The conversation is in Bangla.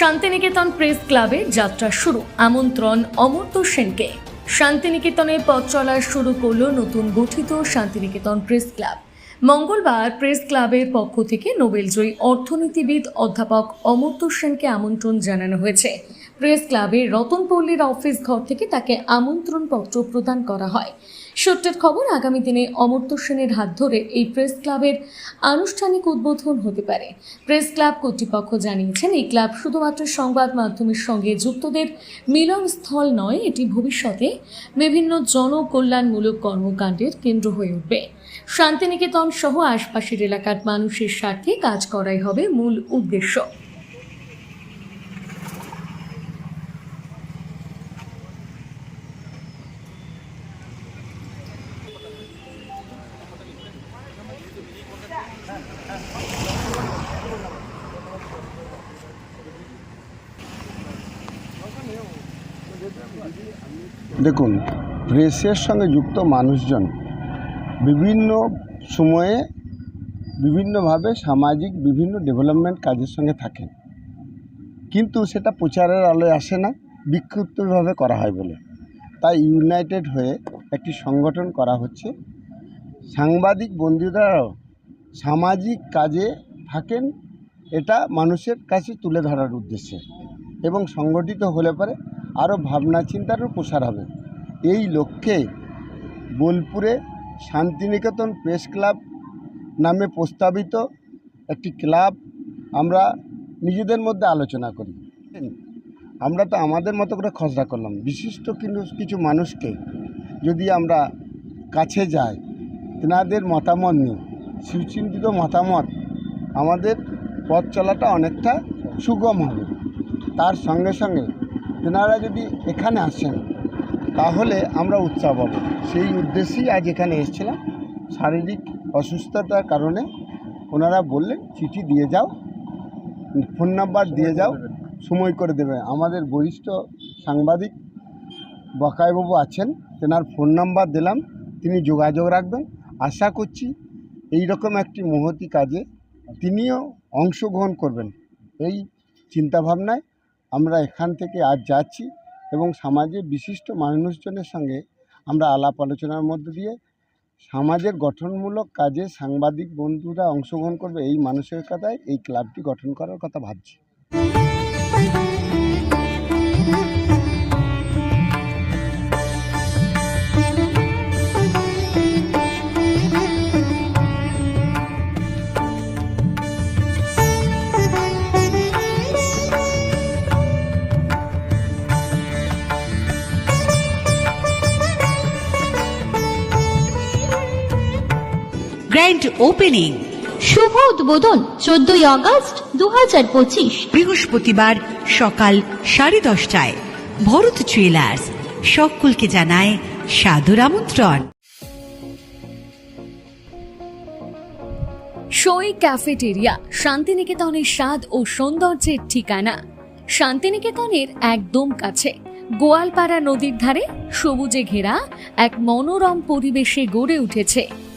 শান্তিনিকেতন প্রেস ক্লাবে যাত্রা শুরু। আমন্ত্রণ অমর্ত্য সেনকে। শান্তিনিকেতনে পথ চলা শুরু করল নতুন গঠিত শান্তিনিকেতন প্রেস ক্লাব। মঙ্গলবার প্রেস ক্লাবের পক্ষ থেকে নোবেলজয়ী অর্থনীতিবিদ অধ্যাপক অমর্ত্য সেনকে আমন্ত্রণ জানানো হয়েছে। প্রেস ক্লাবের রতনপল্লীর অফিস ঘর থেকে তাকে আমন্ত্রণ পত্র প্রদান করা হয়। সূত্রের খবর, আগামী দিনে অমর্ত্য সেনের হাত ধরে এই প্রেস ক্লাবের আনুষ্ঠানিক উদ্বোধন হতে পারে। প্রেস ক্লাব কর্তৃপক্ষ জানিয়েছেন, এই ক্লাব শুধুমাত্র সংবাদ মাধ্যমের সঙ্গে যুক্তদের মিলনস্থল নয়, এটি ভবিষ্যতে বিভিন্ন জনকল্যাণমূলক কর্মকাণ্ডের কেন্দ্র হয়ে উঠবে। শান্তিনিকেতন সহ আশপাশের এলাকার মানুষের স্বার্থে কাজ করাই হবে মূল উদ্দেশ্য। দেখুন প্রেসের সঙ্গে যুক্ত মানুষজন বিভিন্ন সময়ে বিভিন্নভাবে সামাজিক বিভিন্ন ডেভেলপমেন্ট কাজের সঙ্গে থাকেন। কিন্তু সেটা প্রচারের আলোয় আসে না, বিক্ষিপ্তভাবে করা হয় বলে। তাই ইউনাইটেড হয়ে একটি সংগঠন করা হচ্ছে। সাংবাদিক বন্ধুরাও সামাজিক কাজে থাকেন, এটা মানুষের কাছে তুলে ধরার উদ্দেশ্যে এবং সংগঠিত হলে পরে আরও ভাবনা চিন্তারও প্রসার হবে। এই লক্ষ্যে বোলপুরে শান্তিনিকেতন প্রেস ক্লাব নামে প্রস্তাবিত একটি ক্লাব আমরা নিজেদের মধ্যে আলোচনা করি। আমরা তো আমাদের মতো করে খসড়া করলাম। বিশিষ্ট কিন্তু কিছু মানুষকে যদি আমরা কাছে যাই, তেনাদের মতামত নিই, সুচিন্তিত মতামত, আমাদের পথ চলাটা অনেকটা সুগম হবে। তার সঙ্গে সঙ্গে তেনারা যদি এখানে আসেন, তাহলে আমরা উৎসাহ পাবো। সেই উদ্দেশ্যেই আজ এখানে এসেছিলাম। শারীরিক অসুস্থতার কারণে ওনারা বললেন, চিঠি দিয়ে যাও, ফোন নাম্বার দিয়ে যাও, সময় করে দেবে। আমাদের বরিষ্ঠ সাংবাদিক বকাইবাবু আছেন, তেনার ফোন নাম্বার দিলাম, তিনি যোগাযোগ রাখবেন। আশা করছি এই রকম একটি মহতি কাজে তিনিও অংশগ্রহণ করবেন। এই চিন্তাভাবনায় আমরা এখান থেকে আজ যাচ্ছি এবং সমাজে বিশিষ্ট মানুষজনের সঙ্গে আমরা আলাপ আলোচনার মধ্য দিয়ে সমাজের গঠনমূলক কাজে সাংবাদিক বন্ধুরা অংশগ্রহণ করবে এই মানুষের মানসিকতায় এই ক্লাবটি গঠন করার কথা ভাবছি। Grand opening. শুভ উদ্বোধন চোদ্দই আগস্ট দু হাজার পঁচিশ। বৃহস্পতিবার সকাল সাড়ে দশটায় ভরত জুয়েলার্স সকলকে জানায় সাদর আমন্ত্রণ। সই ক্যাফেটেরিয়া শান্তিনিকেতনের স্বাদ ও সৌন্দর্যের ঠিকানা। শান্তিনিকেতনের একদম কাছে গোয়ালপাড়া নদীর ধারে সবুজে ঘেরা এক মনোরম পরিবেশে গড়ে উঠেছে।